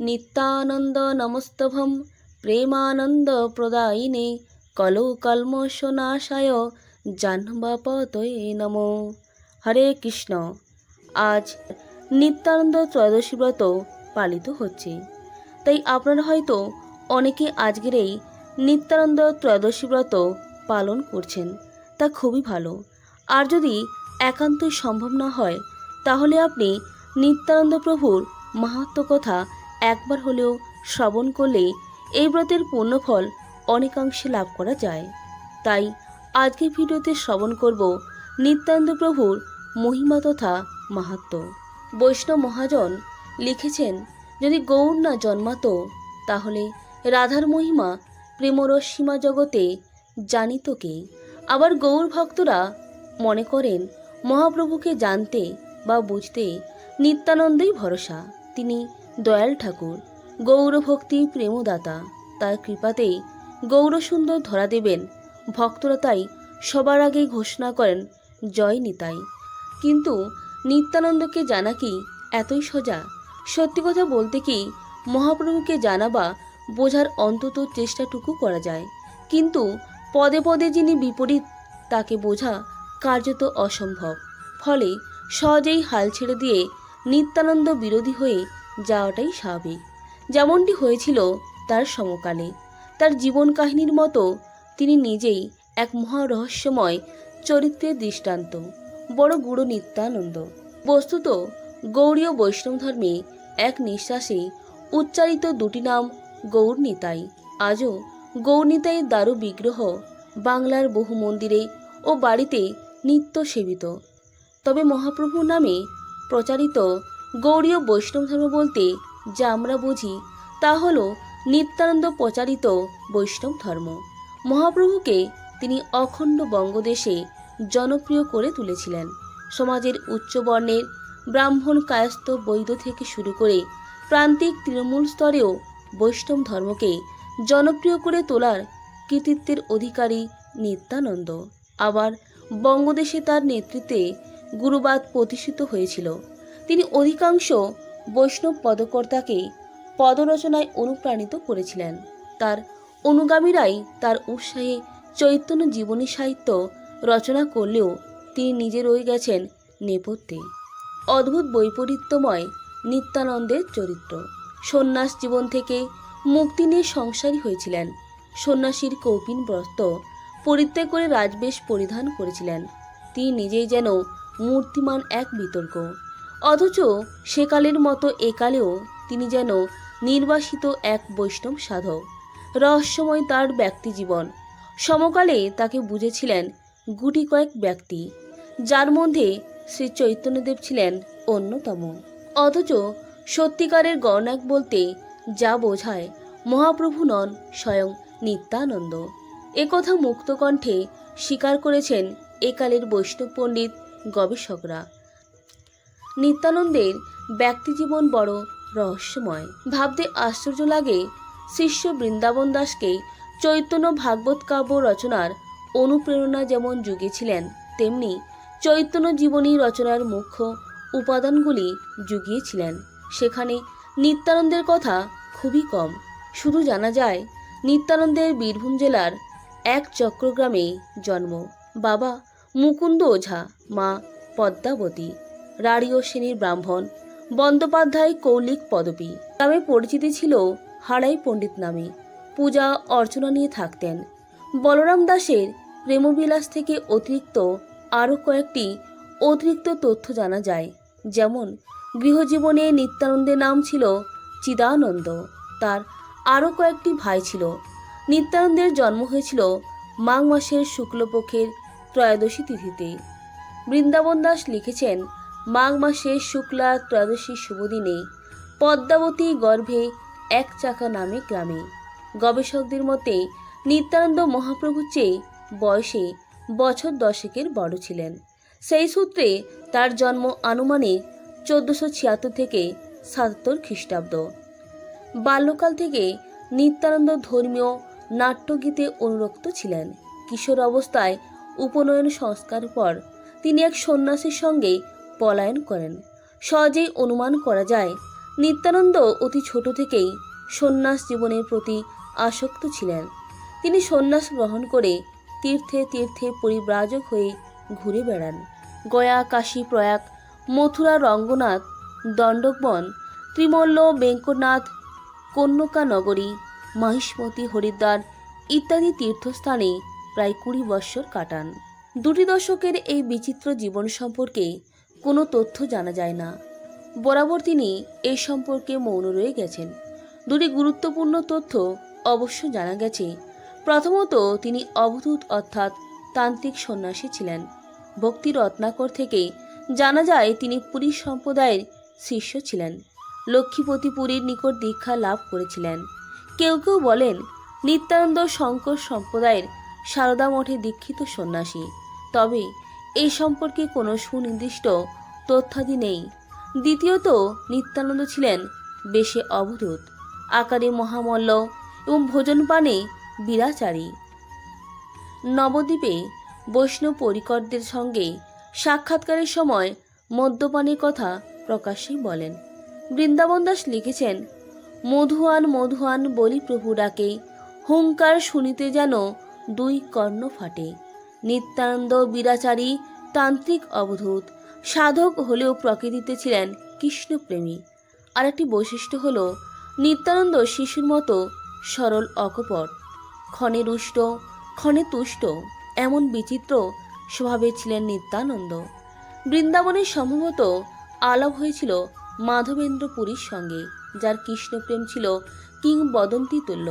নিত্যানন্দ নমস্তভম প্রেমানন্দ প্রদায়িনে কলো কল্মশনাশায় জাহ্নবাপতয়ে নম। হরে কৃষ্ণ। আজ নিত্যানন্দ ত্রয়োদশী ব্রত পালিত হচ্ছে। তাই আপনারা হয়তো অনেকে আজকের এই নিত্যানন্দ ত্রয়োদশী ব্রত পালন করছেন, তা খুবই ভালো। আর যদি একান্তই সম্ভব না হয়, তাহলে আপনি নিত্যানন্দ প্রভুর মাহাত্ম কথা একবার হলেও শ্রবণ করলে এই ব্রতের পুণ্যফল অনেকাংশে লাভ করা যায়। তাই আজকের ভিডিওতে শ্রবণ করব নিত্যানন্দ প্রভুর মহিমা তথা মাহাত্ম। বৈষ্ণব মহাজন লিখেছেন, যদি গৌর না জন্মাতো, তাহলে রাধার মহিমা প্রেমরসীমা জগতে জানিত কে? আবার গৌর ভক্তরা মনে করেন, মহাপ্রভুকে জানতে বা বুঝতে নিত্যানন্দই ভরসা। তিনি দয়াল ঠাকুর, গৌরভক্তি প্রেমদাতা, তার কৃপাতেই গৌরসুন্দর ধরা দেবেন। ভক্তরা তাই সবার আগে ঘোষণা করেন, জয় নিতাই। কিন্তু নিত্যানন্দকে জানা কি এতই সোজা? সত্যি কথা বলতে কি মহাপ্রভুকে জানা বা বোঝার অন্তত চেষ্টাটুকু করা যায়। কিন্তু পদে পদে যিনি বিপরীত, তাকে বোঝা কার্যত অসম্ভব। ফলে সহজেই হাল ছেড়ে দিয়ে নিত্যানন্দ বিরোধী হয়ে যাওয়াটাই স্বাভাবিক। যেমনটি হয়েছিল তার সমকালে। তার জীবন কাহিনীর মতো তিনি নিজেই এক মহা রহস্যময় চরিত্রের দৃষ্টান্ত। বড় গুরু নিত্যানন্দ। বস্তুত গৌড়ীয় বৈষ্ণব ধর্মে এক নিঃশ্বাসে উচ্চারিত দুটি নাম গৌর নিতাই। আজও গৌরনিতাইয়ের দারু বিগ্রহ বাংলার বহু মন্দিরে ও বাড়িতে নিত্য সেবিত। তবে মহাপ্রভু নামে প্রচারিত গৌড়ীয় বৈষ্ণব ধর্ম বলতে যা আমরা বুঝি, তা হল নিত্যানন্দ প্রচারিত বৈষ্ণব ধর্ম। মহাপ্রভুকে তিনি অখণ্ড বঙ্গদেশে জনপ্রিয় করে তুলেছিলেন। সমাজের উচ্চ বর্ণের ব্রাহ্মণ কায়স্থ বৈধ থেকে শুরু করে প্রান্তিক তৃণমূল স্তরেও বৈষ্ণব ধর্মকে জনপ্রিয় করে তোলার কৃতিত্বের অধিকারী নিত্যানন্দ। আবার বঙ্গদেশে তার নেতৃত্বে গুরুবাদ প্রতিষ্ঠিত হয়েছিল। তিনি অধিকাংশ বৈষ্ণব পদকর্তাকে পদরচনায় অনুপ্রাণিত করেছিলেন। তার অনুগামীরাই তার উৎসাহে চৈতন্য জীবনী সাহিত্য রচনা করলেও তিনি নিজে রয়ে গেছেন নেপথ্যে। অদ্ভুত বৈপরীত্যময় নিত্যানন্দের চরিত্র। সন্ন্যাস জীবন থেকে মুক্তি নিয়ে সংসারী হয়েছিলেন। সন্ন্যাসীর কৌপিন ব্রত পরিত্যাগ করে রাজবেশ পরিধান করেছিলেন। তিনি নিজেই যেন মূর্তিমান এক বিতর্ক। অথচ সেকালের মতো একালেও তিনি যেন নির্বাসিত এক বৈষ্ণব সাধক। রহস্যময় তার ব্যক্তি জীবন। সমকালে তাকে বুঝেছিলেন গুটি কয়েক ব্যক্তি, যার মধ্যে শ্রী চৈতন্যদেব ছিলেন অন্যতম। অথচ সত্যিকারের গণনাক বলতে যা বোঝায়, মহাপ্রভু নন, স্বয়ং নিত্যানন্দ। একথা মুক্তকণ্ঠে স্বীকার করেছেন একালের বৈষ্ণব পণ্ডিত গবেষকরা। নিত্যানন্দের ব্যক্তিজীবন বড় রহস্যময়। ভাবতে আশ্চর্য লাগে শিষ্য বৃন্দাবন দাসকে চৈতন্য ভাগবত কাব্য রচনার অনুপ্রেরণা যেমন জুগিয়েছিলেন তেমনি চৈতন্য জীবনী রচনার মুখ্য উপাদানগুলি জুগিয়েছিলেন সেখানে নিত্যানন্দের কথা খুবই কম। শুধু জানা যায় নিত্যানন্দের বীরভূম জেলার এক চক্রগ্রামে জন্ম। বাবা মুকুন্দ ওঝা, মা পদ্মাবতী। রাড়ীয় শ্রেণির ব্রাহ্মণ, বন্দ্যোপাধ্যায় কৌলিক পদবী। গ্রামে পরিচিতি ছিল হাড়াই পণ্ডিত নামে। পূজা, অর্চনা নিয়ে থাকতেন। বলরাম দাসের প্রেমবিলাস থেকে অতিরিক্ত আরও কয়েকটি অতিরিক্ত তথ্য জানা যায়। যেমন, গৃহজীবনে নিত্যানন্দের নাম ছিল চিদানন্দ। তার আরও কয়েকটি ভাই ছিল। নিত্যানন্দের জন্ম হয়েছিল মাঘ মাসের শুক্লপক্ষের ত্রয়োদশী তিথিতে। বৃন্দাবন দাস লিখেছেন মাঘ মাসের শুক্লা ত্রয়োদশী শুভদিনে পদ্মাবতী গর্ভে এক চাকা নামে গ্রামে। গবেষকদের মতে নিত্যানন্দ মহাপ্রভুর চেয়ে বয়সে বছর দশেকের বড় ছিলেন। সেই সূত্রে তার জন্ম আনুমানিক চোদ্দোশো ছিয়াত্তর থেকে সাতাত্তর খ্রিস্টাব্দ। বাল্যকাল থেকে নিত্যানন্দ ধর্মীয় নাট্যগীতে অনুরক্ত ছিলেন। কিশোর অবস্থায় উপনয়ন সংস্কার পর তিনি এক সন্ন্যাসীর সঙ্গে পলায়ন করেন। সহজেই অনুমান করা যায়, নিত্যানন্দ অতি ছোট থেকেই সন্ন্যাস জীবনের প্রতি আসক্ত ছিলেন। তিনি সন্ন্যাস গ্রহণ করে তীর্থে তীর্থে পরিব্রাজক হয়ে ঘুরে বেড়ান। গয়া, কাশী, প্রয়াগ, মথুরা, রঙ্গনাথ, দণ্ডকবন, ত্রিমল্ল, বেঙ্কনাথ কন্যকা নগরী মহিষ্মতি, হরিদ্বার ইত্যাদি তীর্থস্থানে প্রায় কুড়ি বৎসর কাটান। দুটি দশকের এই বিচিত্র জীবন সম্পর্কে কোনো তথ্য জানা যায় না। বরাবর তিনি এ সম্পর্কে মৌন রয়ে গেছেন। দুটি গুরুত্বপূর্ণ তথ্য অবশ্য জানা গেছে। প্রথমত, তিনি অবধূত অর্থাৎ তান্ত্রিক সন্ন্যাসী ছিলেন। ভক্তি রত্নাকর থেকে জানা যায়, তিনি পুরী সম্প্রদায়ের শিষ্য ছিলেন। লক্ষ্মীপতি পুরীর নিকট দীক্ষা লাভ করেছিলেন। কেউ কেউ বলেন, নিত্যানন্দ শঙ্কর সম্প্রদায়ের সারদা মঠে দীক্ষিত সন্ন্যাসী। তবে এই সম্পর্কে কোনো সুনির্দিষ্ট তথ্যাদি নেই। দ্বিতীয়ত, নিত্যানন্দ ছিলেন বেশে অবধূত, আকারে মহামল্ল এবং ভোজনপানে বিরাচারী। নবদ্বীপে বৈষ্ণব পরিকরদের সঙ্গে সাক্ষাৎকারের সময় মদ্যপানের কথা প্রকাশ্যেই বলেন। বৃন্দাবন দাস লিখেছেন, মধুয়ান মধুয়ান বলি প্রভু ডাকে, হুঙ্কার শুনিতে যেন দুই কর্ণ ফাটে। নিত্যানন্দ বিরাচারী, তান্ত্রিক অবধূত, সাধক হলেও প্রকৃতিতে ছিলেন কৃষ্ণপ্রেমী। আর একটি বৈশিষ্ট্য হল, নিত্যানন্দ শিশুর মতো সরল অকপট। ক্ষণে রুষ্ট, ক্ষণে তুষ্ট, এমন বিচিত্র স্বভাবে ছিলেন নিত্যানন্দ। বৃন্দাবনে সম্ভবত আলাপ হয়েছিল মাধবেন্দ্র পুরীর সঙ্গে, যার কৃষ্ণপ্রেম ছিল কিংবদন্তি তুল্য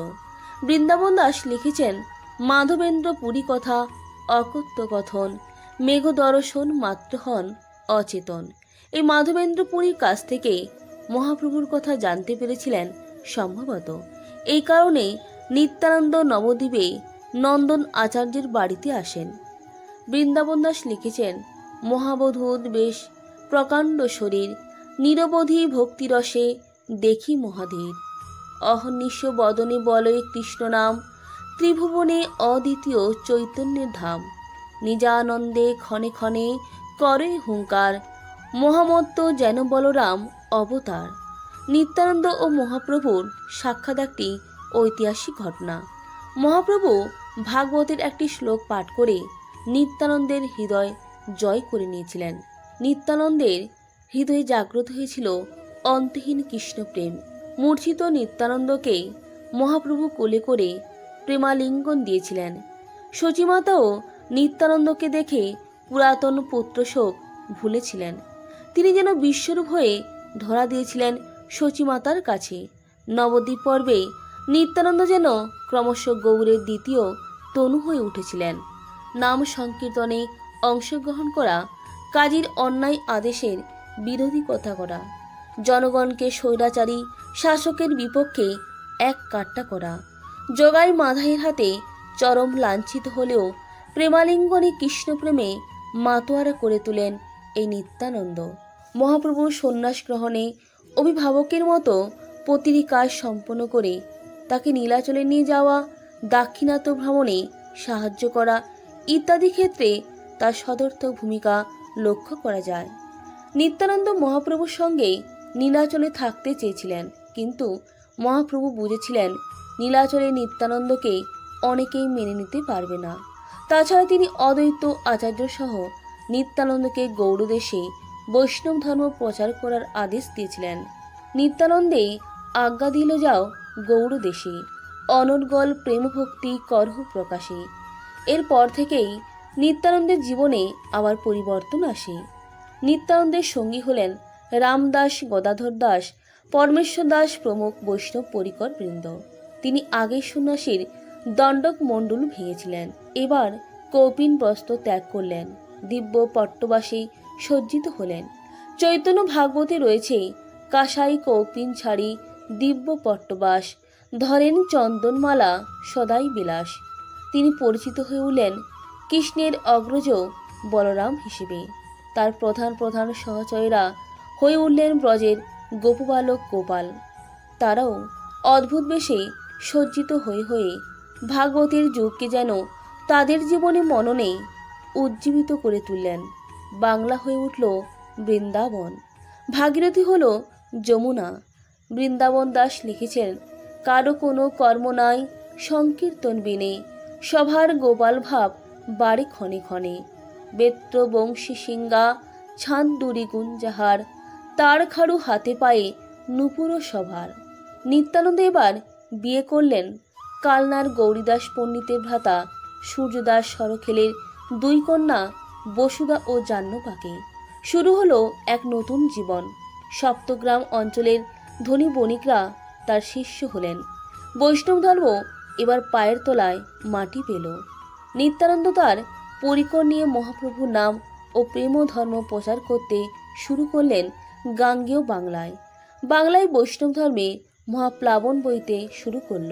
বৃন্দাবন দাস লিখেছেন মাধবেন্দ্র পুরী কথা অকথ্য কথন মেঘ দর্শন মাত্র হন অচেতন। এই মাধবেন্দ্র পুরীর কাছ থেকে মহাপ্রভুর কথা জানতে পেরেছিলেন সম্ভবত। এই কারণে নিত্যানন্দ নবদ্বীপে নন্দন আচার্যের বাড়িতে আসেন। বৃন্দাবন দাস লিখেছেন মহাবধূত বেশ প্রকাণ্ড শরীর, নিরবধি ভক্তিরসে দেখি মহাধীর। অহর্নিশ বদনে বলয়ে কৃষ্ণ নাম ত্রিভুবনে অদ্বিতীয় চৈতন্যের ধাম। নিজানন্দে ক্ষণে ক্ষণে করে হুঙ্কার, মহামত্ত যেন বলরাম অবতার। নিত্যানন্দ ও মহাপ্রভুর সাক্ষাৎ একটি ঐতিহাসিক ঘটনা। মহাপ্রভু ভাগবতের একটি শ্লোক পাঠ করে নিত্যানন্দের হৃদয় জয় করে নিয়েছিলেন। নিত্যানন্দের হৃদয়ে জাগ্রত হয়েছিল অন্তহীন কৃষ্ণপ্রেম। মূর্ছিত নিত্যানন্দকে মহাপ্রভু কোলে করে প্রেমালিঙ্গন দিয়েছিলেন। সচিমাতাও নিত্যানন্দকে দেখে পুরাতন পুত্রশোক ভুলেছিলেন। তিনি যেন বিশ্বরূপ হয়ে ধরা দিয়েছিলেন সচিমাতার কাছে। নবদ্বীপ পর্বে নিত্যানন্দ যেন ক্রমশ গৌরের দ্বিতীয় তনু হয়ে উঠেছিলেন। নাম সংকীর্তনে অংশগ্রহণ করা, কাজীর অন্যায় আদেশের বিরোধী কথা করা, জনগণকে স্বৈরাচারী শাসকের বিপক্ষে এক কাট্টা করা জগাই মাধাইয়ের হাতে চরম লাঞ্ছিত হলেও প্রেমালিঙ্গনে কৃষ্ণপ্রেমে মাতোয়ারা করে তোলেন এই নিত্যানন্দ। মহাপ্রভু সন্ন্যাস গ্রহণে অভিভাবকের মতো প্রতিটি কাজ সম্পন্ন করে তাকে নীলাচলে নিয়ে যাওয়া, দাক্ষিণাত্য ভ্রমণে সাহায্য করা ইত্যাদি ক্ষেত্রে তার সদর্থক ভূমিকা লক্ষ্য করা যায়। নিত্যানন্দ মহাপ্রভুর সঙ্গে নীলাচলে থাকতে চেয়েছিলেন, কিন্তু মহাপ্রভু বুঝেছিলেন নীলাচলে নিত্যানন্দকে অনেকেই মেনে নিতে পারবে না। তাছাড়া তিনি অদ্বৈত আচার্য সহ নিত্যানন্দকে গৌড়দেশে বৈষ্ণব ধর্ম প্রচার করার আদেশ দিয়েছিলেন। নিত্যানন্দে আজ্ঞা দিল যাও গৌড় দেশে অনর্গল প্রেমভক্তি করহ প্রকাশে। এরপর থেকেই নিত্যানন্দের জীবনে আবার পরিবর্তন আসে। নিত্যানন্দের সঙ্গী হলেন রামদাস গদাধর দাস, পরমেশ্বর দাস প্রমুখ বৈষ্ণব পরিকর বৃন্দ। তিনি আগে সন্ন্যাসীর দণ্ডক মণ্ডল ভেঙেছিলেন। এবার কৌপিন বস্ত্র ত্যাগ করলেন। দিব্য পট্টবাসী সজ্জিত হলেন। চৈতন্য ভাগবতে রয়েছে কাসাই কৌপিন ছাড়ি, দিব্য পট্টবাস, ধরেন চন্দনমালা, সদাই বিলাস। তিনি পরিচিত হয়ে উঠলেন কৃষ্ণের অগ্রজ বলরাম হিসেবে। তার প্রধান প্রধান সহচয়েরা হয়ে উঠলেন ব্রজের গোপবালক গোপাল। তারাও অদ্ভুত বেশে সজ্জিত হয়ে হয়ে ভাগবতের যুগকে যেন তাদের জীবনে মননে উজ্জীবিত করে তুললেন। বাংলা হয়ে উঠল বৃন্দাবন। ভাগীরথী হল যমুনা। বৃন্দাবন দাস লিখেছেন, কারও কোনো কর্ম নাই, সংকীর্তন বিনে। সভার গোপাল ভাব বাড়ি ক্ষণে ক্ষণে। বেত্র বংশী সিংহা, ছান্দুরি গুঞ্জাহার। তার খাড়ু হাতে পায়ে নুপুর সভার। নিত্যানন্দ এবার বিয়ে করলেন কালনার গৌরীদাস পণ্ডিতের ভ্রাতা সূর্যদাস সরখেলের দুই কন্যা বসুদা ও জাহ্নবাকে। শুরু হলো এক নতুন জীবন। সপ্তগ্রাম অঞ্চলের ধনী বণিকরা তার শিষ্য হলেন। বৈষ্ণব ধর্ম এবার পায়ের তলায় মাটি পেল। নিত্যানন্দ তার পরিকর নিয়ে মহাপ্রভুর নাম ও প্রেম ধর্ম প্রচার করতে শুরু করলেন গাঙ্গেয় বাংলায়। বাংলায় বৈষ্ণব ধর্মে মহাপ্লাবন বইতে শুরু করল।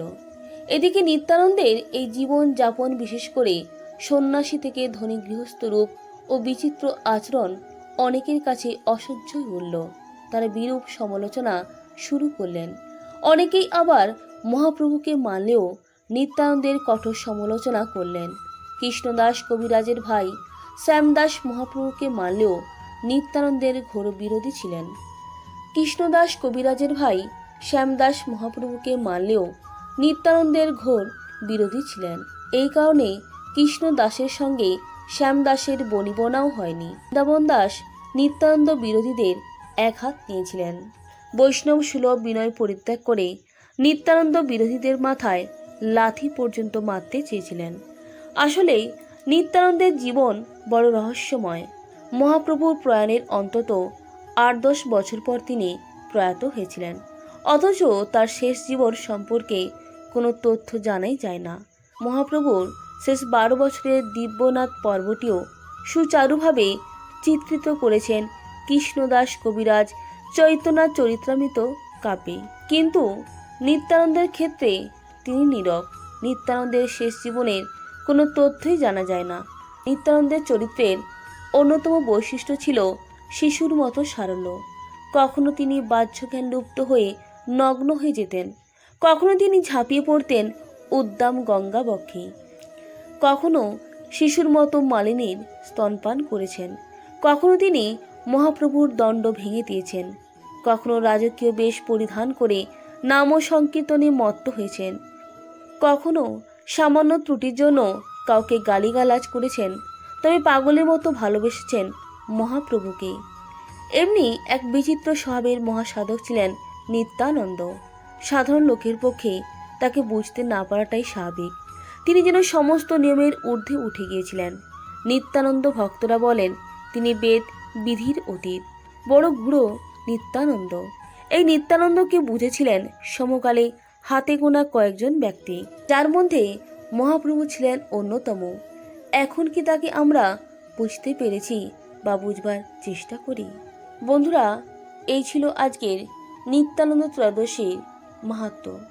এদিকে নিত্যানন্দের এই জীবন যাপন বিশেষ করে সন্ন্যাসী থেকে ধনী গৃহস্থ রূপ ও বিচিত্র আচরণ অনেকের কাছে অসহ্যই উঠল তারা বিরূপ সমালোচনা শুরু করলেন। অনেকেই আবার মহাপ্রভুকে মানলেও নিত্যানন্দের কঠোর সমালোচনা করলেন। কৃষ্ণদাস কবিরাজের ভাই শ্যামদাস মহাপ্রভুকে মানলেও নিত্যানন্দের ঘোর বিরোধী ছিলেন। কৃষ্ণদাস কবিরাজের ভাই শ্যামদাস মহাপ্রভুকে মানলেও নিত্যানন্দের ঘোর বিরোধী ছিলেন। এই কারণে কৃষ্ণ দাসের সঙ্গে শ্যামদাসের বনিবনাও হয়নি। বৃন্দাবন দাস নিত্যানন্দ বিরোধীদের এক হাত নিয়েছিলেন। বৈষ্ণব সুলভ বিনয় পরিত্যাগ করে নিত্যানন্দ বিরোধীদের মাথায় লাথি পর্যন্ত মারতে চেয়েছিলেন। আসলে নিত্যানন্দের জীবন বড় রহস্যময়। মহাপ্রভুর প্রয়াণের অন্তত আট দশ বছর পর তিনি প্রয়াত হয়েছিলেন। অথচ তার শেষ জীবন সম্পর্কে কোনো তথ্য জানাই যায় না। মহাপ্রভুর শেষ বারো বছরের দিব্যনাথ পর্বটিও সুচারুভাবে চিত্রিত করেছেন কৃষ্ণদাস কবিরাজ চৈতন্যনাথ চরিত্রামৃত কাপে কিন্তু নিত্যানন্দের ক্ষেত্রে তিনি নীরব। নিত্যানন্দের শেষ জীবনের কোনো তথ্যই জানা যায় না। নিত্যানন্দের চরিত্রের অন্যতম বৈশিষ্ট্য ছিল শিশুর মতো সারল্য। কখনো তিনি বাহ্যজ্ঞান লুপ্ত হয়ে নগ্ন হয়ে যেতেন। কখনো তিনি ঝাঁপিয়ে পড়তেন উদ্দাম গঙ্গা বক্ষে। কখনো শিশুর মতো মালিনীর স্তনপান করেছেন। কখনো তিনি মহাপ্রভুর দণ্ড ভেঙে দিয়েছেন। কখনো রাজকীয় বেশ পরিধান করে নাম সংকীর্তনে মত্ত হয়েছেন। কখনো সামান্য ত্রুটির জন্য কাউকে গালিগালাজ করেছেন, তবে পাগলের মতো ভালোবেসেছেন মহাপ্রভুকে। এমনি এক বিচিত্র স্বভাবের মহাসাধক ছিলেন নিত্যানন্দ। সাধারণ লোকের পক্ষে তাকে বুঝতে না পারাটাই স্বাভাবিক। তিনি যেন সমস্ত নিয়মের ঊর্ধ্বে উঠে গিয়েছিলেন। নিত্যানন্দ ভক্তরা বলেন, তিনি বেদ বিধির অতীত, বড় গুঁড়ো নিত্যানন্দ। এই নিত্যানন্দকে বুঝেছিলেন সমকালে হাতে গোনা কয়েকজন ব্যক্তি। যার মধ্যে মহাপ্রভু ছিলেন অন্যতম। এখন কি তাকে আমরা বুঝতে পেরেছি বা বুঝবার চেষ্টা করি? বন্ধুরা, এই ছিল আজকের নিত্যানন্দ ত্রয়োদশীর মাহাত্ম্য